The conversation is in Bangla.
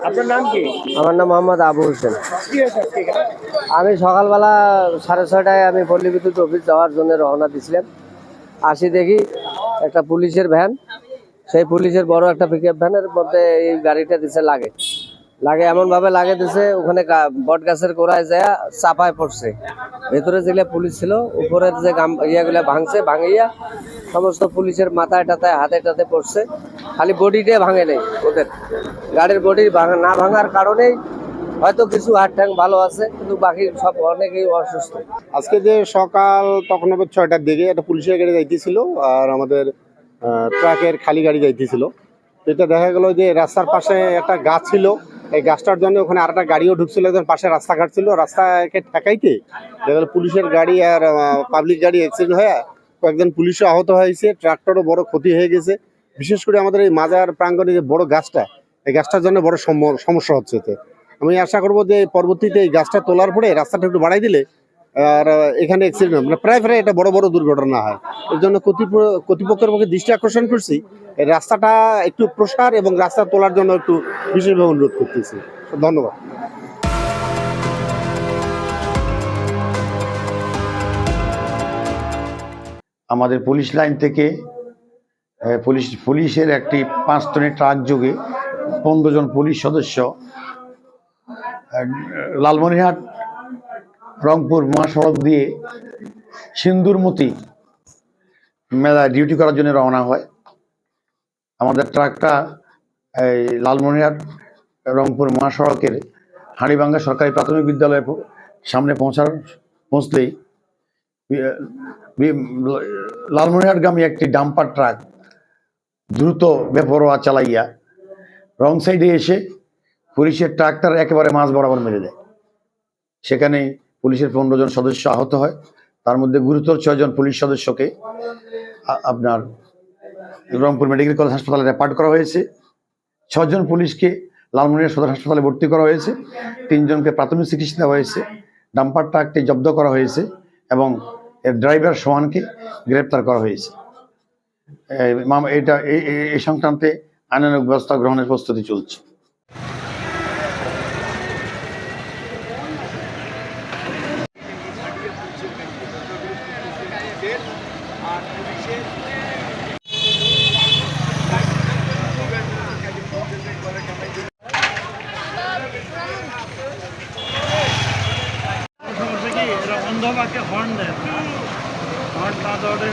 আপনার নাম কি? আমার নাম মোহাম্মদ আবু হোসেন? আমি সকালবেলা সাড়ে ছয়টায় আমি পল্লী বিদ্যুৎ অফিস যাওয়ার জন্য রওনা দিছিলাম আসি দেখি একটা পুলিশের ভ্যান। সেই পুলিশের বড় একটা পিক ভ্যানের মধ্যে এই গাড়িটা দিছে লাগে লাগে এমন ভাবে লাগে দিছে, ওখানে বট গাছের গোড়ায় যায় চাপায় পড়ছে। ভেতরে যেগুলো পুলিশ ছিল, উপরের যে গাম, ইয়েগুলো ভাঙছে ভাঙিয়া সমস্ত পুলিশের মাথায় টাথায়, হাতে টাতে পড়ছে। খালি বডিটা ভাঙে নেই ওদের। গাড়ির বডি না ভাঙার কারণেই হয়তো কিছু হাত ঠ্যাং ভালো আছে, কিন্তু বাকি সব অনেকেই অসুস্থ। আজকে যে সকাল, তখন হবে ছয়টার দিকে একটা পুলিশের গাড়ি যাইতেছিল, আর আমাদের ট্রাকের খালি গাড়ি যাইতেছিল। এটা দেখা গেল যে রাস্তার পাশে একটা গাছ ছিল এই গাছটার জন্য ওখানে আর একটা গাড়িও ঢুকছিল একদম পাশে রাস্তাঘাট ছিল। রাস্তাকে ঠেকাইতে দেখা পুলিশের গাড়ি আর পাবলিক গাড়ি অ্যাক্সিডেন্ট হয়ে কয়েকজন পুলিশও আহত হয়েছে। ট্রাক্টরও বড় ক্ষতি হয়ে গেছে। বিশেষ করে আমাদের এই মাজার প্রাঙ্গণে যে বড় গাছটা, এই গাছটার জন্য বড় সম- সমস্যা হচ্ছে এতে। আমি আশা করব যে পরবর্তীতে এই গাছটা তোলার পরে রাস্তাটা একটু বাড়াই দিলে আর এখানে অ্যাক্সিডেন্ট মানে প্রায় প্রায় এটা বড় বড় দুর্ঘটনা হয়। এর জন্য কর্তৃপ- কর্তৃপক্ষের পক্ষে দৃষ্টি আকর্ষণ করছি। রাস্তাটা একটু প্রসার এবং রাস্তা তোলার জন্য একটু বিশেষভাবে অনুরোধ করতেছি। ধন্যবাদ। আমাদের পুলিশ লাইন থেকে পুলিশ, পুলিশের একটি পাঁচ টনের ট্রাক যোগে পনেরো জন পুলিশ সদস্য লালমনিরহাট রংপুর মহাসড়ক দিয়ে সিন্দুরমতি মেলা ডিউটি করার জন্য রওনা হয়। আমাদের ট্রাকটা এই লালমনিরহাট রংপুর মহাসড়কের হাঁড়িভাঙ্গা সরকারি প্রাথমিক বিদ্যালয়ের প- সামনে পৌঁছার বি- লালমনিরহাটগামী একটি ডাম্পার ট্রাক দ্রুত বেপরোয়া চালাইয়া রং সাইডে এসে পুলিশের ট্রাকটার একেবারে মাঝ বরাবর মেরে দেয়। সেখানে পুলিশের পনেরো জন সদস্য আহত হয়। তার মধ্যে গুরুতর ছয়জন পুলিশ সদস্যকে আপনার রংপুর মেডিকেল কলেজ হাসপাতালে রেফার করা হয়েছে। ছজন পুলিশকে লালমনিরহাট সদর হাসপাতালে ভর্তি করা হয়েছে। তিনজনকে প্রাথমিক চিকিৎসা দেওয়া হয়েছে। ডাম্পার ট্রাকটি জব্দ করা হয়েছে এবং এর ড্রাইভার সোহানকে গ্রেপ্তার করা হয়েছে। এটা এই- সংক্রান্তে আইনানুগ ব্যবস্থা গ্রহণের প্রস্তুতি চলছে। সমস্যা কি অন্ধবাকে অন্ধ বাক্যে হর্ন দেয়? হর্ন না দেওয়াটাই